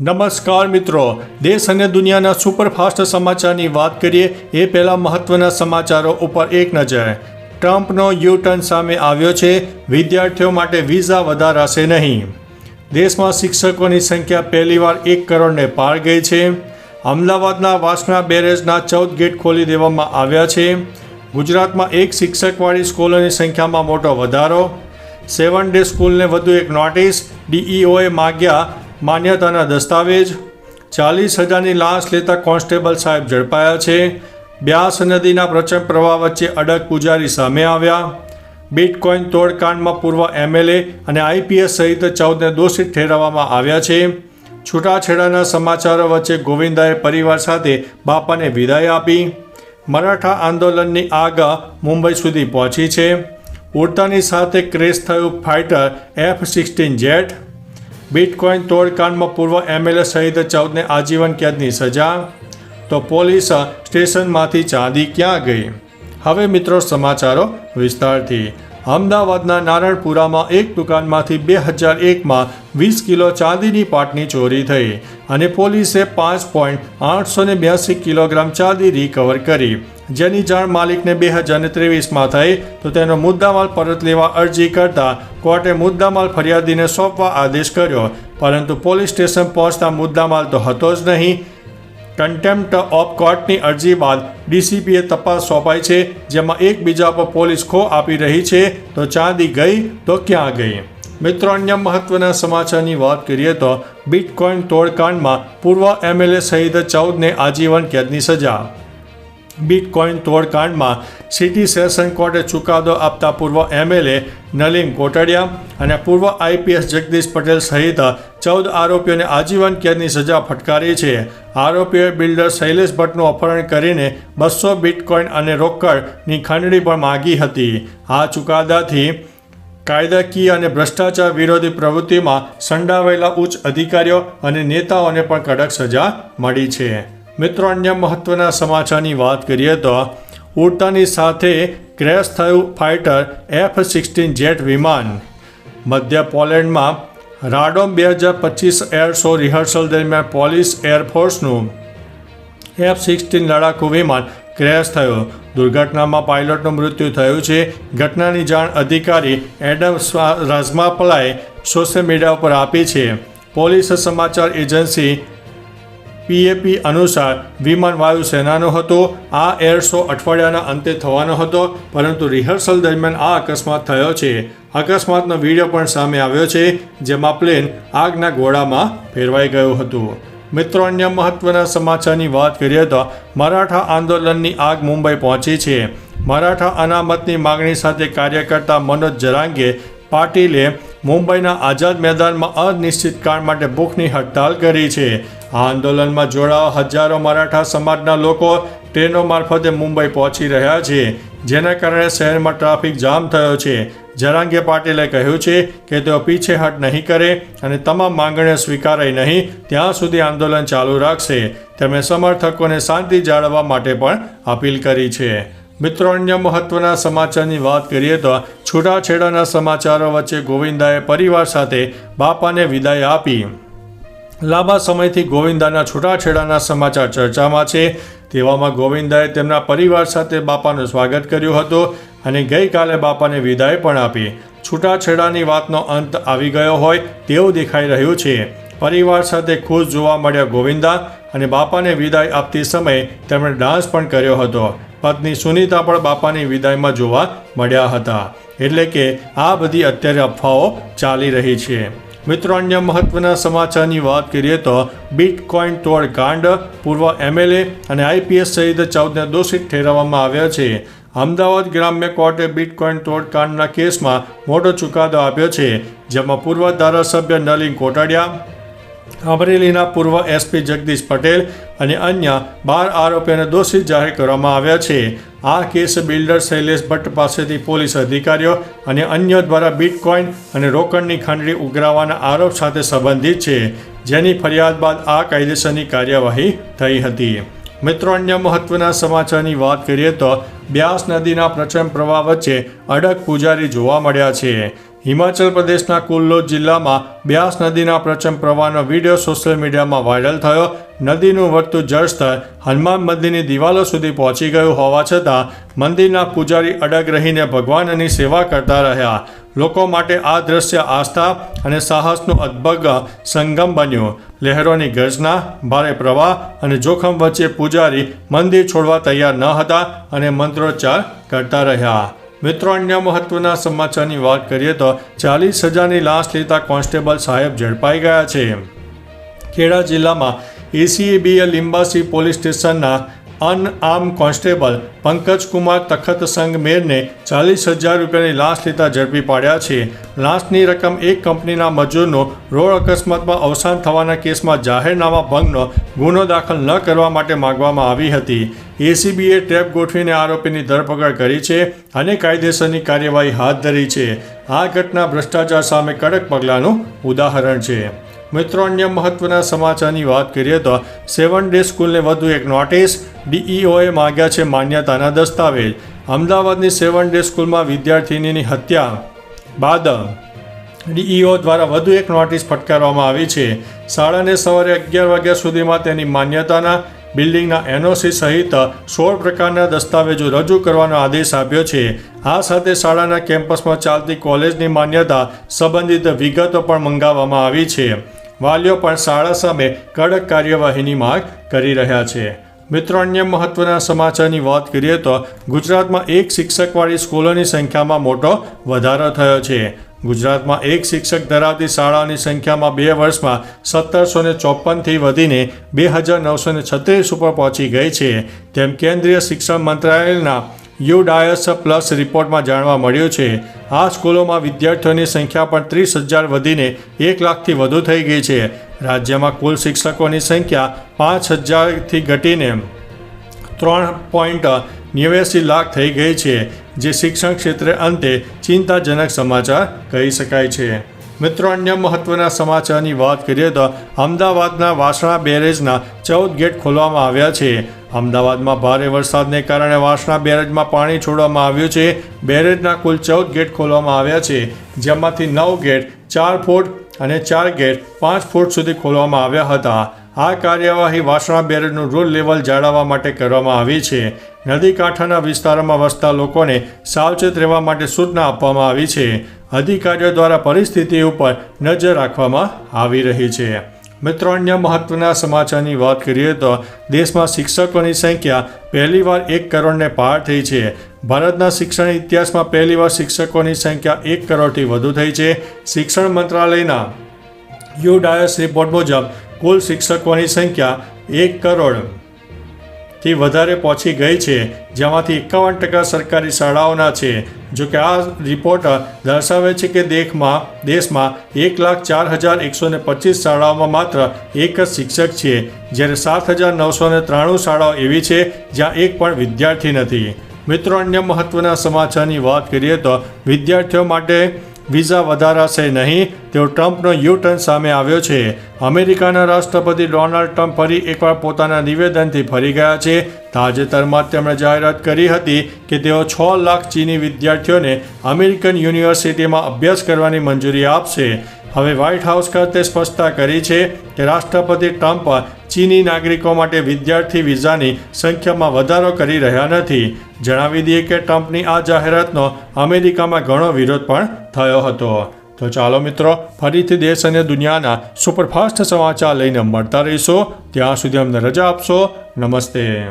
નમસ્કાર મિત્રો. દેશ અને દુનિયાના સુપરફાસ્ટ સમાચારની વાત કરીએ, એ પહેલાં મહત્વના સમાચારો ઉપર એક નજર. ટ્રમ્પનો યુ ટર્ન સામે આવ્યો છે, વિદ્યાર્થીઓ માટે વિઝા વધારાશે નહીં. દેશમાં શિક્ષકોની સંખ્યા પહેલીવાર એક કરોડને પાર ગઈ છે. અમદાવાદના વાસણા બેરેજના ચૌદ ગેટ ખોલી દેવામાં આવ્યા છે. ગુજરાતમાં એક શિક્ષકવાળી સ્કૂલોની સંખ્યામાં મોટો વધારો. સેવન ડે સ્કૂલને વધુ એક નોટિસ, ડીઈઓએ માગ્યા માન્યતાના દસ્તાવેજ, ચાલીસ હજારની લાશ લેતા કોન્સ્ટેબલ સાહેબ ઝડપાયા છે. બ્યાસ નદીના પ્રચંડ પ્રવાહ વચ્ચે અડગ પૂજારી સામે આવ્યા. બિટકોઇન તોડકાંડમાં પૂર્વ એમએલએ અને આઈપીએસ સહિત ચૌદને દોષિત ઠેરવવામાં આવ્યા છે. છૂટાછેડાના સમાચારો વચ્ચે ગોવિંદાએ પરિવાર સાથે બાપાને વિદાય આપી. મરાઠા આંદોલનની આગ મુંબઈ સુધી પહોંચી છે. ઉડતાની સાથે ક્રેશ થયું fighter F sixteen jet. Bitcoin તોડકાંડમાં પૂર્વ એમએલએ સહિત ચૌદને આજીવન કેદની સજા? તો પોલીસ સ્ટેશનમાંથી ચાંદી ક્યાં ગઈ? હવે મિત્રો સમાચારો વિસ્તારથી. અમદાવાદના નારણપુરામાં એક દુકાનમાંથી બે હજાર એકમાં વીસ કિલો ચાંદીની પાટની ચોરી થઈ અને પોલીસે પાંચ પોઈન્ટ આઠસો ને બ્યાસી કિલોગ્રામ ચાંદી રિકવર કરી. જેની જાણ માલિકને બે હજાર ત્રેવીસમાં થઈ, તો તેનો મુદ્દામાલ પરત લેવા અરજી કરતા કોર્ટે મુદ્દામાલ ફરિયાદીને સોંપવા આદેશ કર્યો. પરંતુ પોલીસ સ્ટેશન પહોંચતા મુદ્દામાલ તો હતો જ નહીં. કન્ટેમ્પ્ટ ઓફ કોર્ટની અરજી બાદ ડીસીપીએ તપાસ સોંપાઈ છે, જેમાં એકબીજા પર પોલીસ ખો આપી રહી છે, તો ચાંદી ગઈ તો ક્યાં ગઈ? મિત્રો, અન્ય મહત્વના સમાચારની વાત કરીએ તો બિટકોઇન તોડકાંડમાં પૂર્વ એમએલએ સહિત ચૌદને આજીવન કેદની સજા. બિટકોઇન તોડકાંડમાં સિટી સેશન કોર્ટે ચુકાદો આપતા પૂર્વ એમએલએ નલિન કોટડિયા અને પૂર્વ આઈપીએસ જગદીશ પટેલ સહિત ચૌદ આરોપીઓને આજીવન કેદની સજા ફટકારી છે. આરોપીઓએ બિલ્ડર શૈલેષ ભટ્ટનું અપહરણ કરીને બસો બિટકોઇન અને રોકડની ખંડણી પણ માગી હતી. આ ચુકાદાથી કાયદાકીય અને ભ્રષ્ટાચાર વિરોધી પ્રવૃત્તિમાં સંડાવેલા ઉચ્ચ અધિકારીઓ અને નેતાઓને પણ કડક સજા મળી છે. મિત્રો, અન્ય મહત્વના સમાચારની વાત કરીએ તો ઉડતાની સાથે ક્રેશ થયું ફાઇટર એફ સિક્સટીન જેટ વિમાન. મધ્ય પોલેન્ડમાં રાડોમ બે હજાર પચીસ એર શો રિહર્સલ દરમિયાન પોલીસ એરફોર્સનું એફ સિક્સટીન લડાકુ વિમાન ક્રેશ થયો. દુર્ઘટનામાં પાયલટનું મૃત્યુ થયું છે. ઘટનાની જાણ અધિકારી એડમ રાજમાપલાએ સોશિયલ મીડિયા ઉપર આપી છે. પોલીસ સમાચાર એજન્સી પીએપી અનુસાર વિમાન વાયુસેનાનો હતો, આ એર શો અઠવાડિયાના અંતે થવાનો હતો, પરંતુ રિહર્સલ દરમિયાન આ અકસ્માત થયો છે. અકસ્માતનો વીડિયો પણ સામે આવ્યો છે, જેમાં પ્લેન આગના ગોળામાં ફેરવાઈ ગયું હતું. મિત્રો, અન્ય મહત્વના સમાચારની વાત કરીએ તો મરાઠા આંદોલનની આગ મુંબઈ પહોંચી છે. મરાઠા અનામતની માગણી સાથે કાર્ય કરતા મનોજ જરાંગે પાટીલે મુંબઈના આઝાદ મેદાનમાં અનિશ્ચિત કાળ માટે ભૂખની હડતાલ કરી છે. આ આંદોલનમાં જોડાવા હજારો મરાઠા સમાજના લોકો ટ્રેનો મારફતે મુંબઈ પહોંચી રહ્યા છે, જેના કારણે શહેરમાં ટ્રાફિક જામ થયો છે. જરાંગે પાટીલે કહ્યું છે કે તેઓ પીછેહટ નહીં કરે અને તમામ માંગણીઓ સ્વીકારાય નહીં, ત્યાં સુધી આંદોલન ચાલુ રાખશે. તેમણે સમર્થકોને શાંતિ જાળવવા માટે પણ અપીલ કરી છે. મિત્રો, અન્ય મહત્વના સમાચારની વાત કરીએ તો છૂટાછેડાના સમાચારો વચ્ચે ગોવિંદાએ પરિવાર સાથે બાપાને વિદાય આપી. લાંબા સમયથી ગોવિંદાના છૂટાછેડાના સમાચાર ચર્ચામાં છે. તેવામાં ગોવિંદાએ તેમના પરિવાર સાથે બાપાનું સ્વાગત કર્યું હતું અને ગઈકાલે બાપાને વિદાય પણ આપી. છૂટાછેડાની વાતનો અંત આવી ગયો હોય તેવું દેખાઈ રહ્યું છે. પરિવાર સાથે ખુશ જોવા મળ્યા ગોવિંદા અને બાપાને વિદાય આપતી સમયે તેમણે ડાન્સ પણ કર્યો હતો. પત્ની સુનીતા પણ બાપાની વિદાયમાં જોવા મળ્યા હતા. એટલે કે આ બધી અત્યારે અફવાઓ ચાલી રહી છે. મિત્રો, અન્ય મહત્વના સમાચારની વાત કરીએ તો બિટકોઇન તોડ કાંડ પૂર્વ એમએલએ અને આઈપીએસ સહિત ચૌદને દોષિત ઠેરવવામાં આવ્યા છે. અમદાવાદ ગ્રામ્ય કોર્ટે બિટકોઇન તોડકાંડના કેસમાં મોટો ચુકાદો આપ્યો છે, જેમાં પૂર્વ ધારાસભ્ય નલિન કોટડિયા અમરેલીના પૂર્વ એસપી જગદીશ પટેલ અને અન્ય બાર આરોપીઓને દોષિત જાહેર કરવામાં આવ્યા છે. આ કેસ બિલ્ડર શૈલેષ ભટ્ટ પાસેથી પોલીસ અધિકારીઓ અને અન્ય દ્વારા બિટકોઇન અને રોકડની ખંડણી ઉઘરાવવાના આરોપ સાથે સંબંધિત છે, જેની ફરિયાદ બાદ આ કાયદેસરની કાર્યવાહી થઈ હતી. મિત્રો, અન્ય મહત્વના સમાચારની વાત કરીએ તો બ્યાસ નદીના પ્રચંડ પ્રવાહ વચ્ચે અડગ પૂજારી જોવા મળ્યા છે. હિમાચલ પ્રદેશના કુલ્લો જિલ્લામાં બ્યાસ નદીના પ્રચંડ પ્રવાહનો વીડિયો સોશિયલ મીડિયામાં વાયરલ થયો. નદીનું વધતું જળસ્તર હનુમાન મંદિરની દિવાલો સુધી પહોંચી ગયું હોવા છતાં મંદિરના પૂજારી અડગ રહીને ભગવાનની સેવા કરતા રહ્યા. લોકો માટે આ દ્રશ્ય આસ્થા અને સાહસનું અદભગ સંગમ બન્યું. લહેરોની ગર્જના, ભારે પ્રવાહ અને જોખમ વચ્ચે પૂજારી મંદિર છોડવા તૈયાર ન હતા અને મંત્રોચ્ચાર કરતા રહ્યા. મિત્રો, અન્ય મહત્વના સમાચારની વાત કરીએ તો ચાલીસ હજારની લાશ લેતા કોન્સ્ટેબલ સાહેબ ઝડપાઈ ગયા છે. ખેડા જિલ્લામાં એસીએબીએ લિંબાસી પોલીસ સ્ટેશનના અનઆર્મ કોન્સ્ટેબલ પંકજકુમાર તખતસંગ મેરને ચાલીસ હજાર રૂપિયાની લાશ લેતા ઝડપી પાડ્યા છે. લાશની રકમ એક કંપનીના મજૂરનો રોડ અકસ્માતમાં અવસાન થવાના કેસમાં જાહેરનામા ભંગનો ગુનો દાખલ ન કરવા માટે માગવામાં આવી હતી. એસીબીએ ટ્રેપ ગોઠવીને આરોપીની ધરપકડ કરી છે અને કાયદેસરની કાર્યવાહી હાથ ધરી છે. આ ઘટના ભ્રષ્ટાચાર સામે કડક પગલાંનું ઉદાહરણ છે. મિત્રો, અન્ય મહત્વના સમાચારની વાત કરીએ તો સેવન ડે સ્કૂલને વધુ એક નોટિસ ડીઈઓએ માગ્યા છે માન્યતાના દસ્તાવેજ. અમદાવાદની સેવન ડે સ્કૂલમાં વિદ્યાર્થિનીની હત્યા બાદ ડીઈઓ દ્વારા વધુ એક નોટિસ ફટકારવામાં આવી છે. શાળાને સવારે અગિયાર વાગ્યા સુધીમાં તેની માન્યતાના બિલ્ડિંગના એનઓસી સહિત સોળ પ્રકારના દસ્તાવેજો રજૂ કરવાનો આદેશ આપ્યો છે. આ સાથે શાળાના કેમ્પસમાં ચાલતી કોલેજની માન્યતા સંબંધિત વિગતો પણ મંગાવવામાં આવી છે. વાલીઓ પણ શાળા સામે કડક કાર્યવાહીની માંગ કરી રહ્યા છે. મિત્રો, અન્ય મહત્વના સમાચારની વાત કરીએ તો ગુજરાતમાં એક શિક્ષકવાળી સ્કૂલોની સંખ્યામાં મોટો વધારો થયો છે. ગુજરાતમાં એક શિક્ષક ધરાવતી શાળાઓની સંખ્યામાં બે વર્ષમાં સત્તરસો ને ચોપનથી વધીને બે હજાર નવસો છત્રીસ ઉપર પહોંચી ગઈ છે. તેમ કેન્દ્રીય શિક્ષણ મંત્રાલયના યુડાયસ પ્લસ રિપોર્ટમાં જાણવા મળ્યું છે, આ સ્કૂલોમાં વિદ્યાર્થીઓની સંખ્યા પણ ત્રીસ હજાર વધીને એક લાખથી વધુ થઈ ગઈ છે. રાજ્યમાં કુલ શિક્ષકોની સંખ્યા પાંચ હજારથી ઘટીને ત્રણ પોઈન્ટ નેવ્યાસી લાખ થઈ ગઈ છે, જે શિક્ષણ ક્ષેત્રે અંતે ચિંતાજનક સમાચાર કહી શકાય છે. મિત્રો, અન્ય મહત્વના સમાચારની વાત કરીએ તો અમદાવાદના વાસણા બેરેજના ચૌદ ગેટ ખોલવામાં આવ્યા છે. અમદાવાદમાં ભારે વરસાદને કારણે વાસણા બેરેજમાં પાણી છોડવામાં આવ્યું છે. બેરેજના કુલ ચૌદ ગેટ ખોલવામાં આવ્યા છે, જેમાંથી નવ ગેટ, ચાર ફૂટ અને ચાર ગેટ પાંચ ફૂટ સુધી ખોલવામાં આવ્યા હતા. આ કાર્યવાહી વાસણા બેરેજનું રૂલ લેવલ જાળવવા માટે કરવામાં આવી છે. નદી કાંઠાના વિસ્તારોમાં વસતા લોકોને સાવચેત રહેવા માટે સૂચના આપવામાં આવી છે. અધિકારીઓ દ્વારા પરિસ્થિતિ ઉપર નજર રાખવામાં આવી રહી છે. મિત્રો, અન્ય મહત્વના સમાચારની વાત કરીએ તો દેશમાં શિક્ષકોની સંખ્યા પહેલીવાર એક કરોડને પાર થઈ છે. ભારતના શિક્ષણ ઇતિહાસમાં પહેલીવાર શિક્ષકોની સંખ્યા એક કરોડથી વધુ થઈ છે. શિક્ષણ મંત્રાલયના યુ ડાયસ રિપોર્ટ મુજબ, કુલ શિક્ષકોની સંખ્યા એક કરોડ થી વધારે પહોંચી ગઈ છે, જેમાંથી એકાવન ટકા સરકારી શાળાઓના છે. જો કે આ રિપોર્ટ દર્શાવે છે કે દેખમાં, દેશમાં એક લાખ ચાર હજાર એકસો ને પચીસ શાળાઓમાં માત્ર એક જ શિક્ષક છે, જ્યારે સાત હજાર નવસો ને ત્રાણું શાળાઓ એવી છે જ્યાં એક પણ વિદ્યાર્થી નથી. મિત્રો, અન્ય મહત્વના સમાચારની વાત કરીએ તો વિદ્યાર્થીઓ માટે વિઝા વધારાશે નહીં, તેઓ ટ્રમ્પનો યુ ટર્ન સામે આવ્યો છે. અમેરિકાના રાષ્ટ્રપતિ ડોનાલ્ડ ટ્રમ્પ ફરી એકવાર પોતાના નિવેદનથી ફરી ગયા છે. તાજેતરમાં તેમણે જાહેરાત કરી હતી કે તેઓ છ લાખ ચીની વિદ્યાર્થીઓને અમેરિકન યુનિવર્સિટીમાં અભ્યાસ કરવાની મંજૂરી આપશે. હવે વ્હાઇટ હાઉસ ખાતે સ્પષ્ટતા કરી છે કે રાષ્ટ્રપતિ ટ્રમ્પ ચીની નાગરિકો માટે વિદ્યાર્થી વિઝાની સંખ્યામાં વધારો કરી રહ્યા નથી. જણાવી દઈએ કે ટ્રમ્પની આ જાહેરાતનો અમેરિકામાં ઘણો વિરોધ પણ થયો હતો. તો ચાલો મિત્રો, ફરીથી દેશ અને દુનિયાના સુપરફાસ્ટ સમાચાર લઈને મળતા રહીશો. ત્યાં સુધી અમને રજા આપશો. નમસ્તે.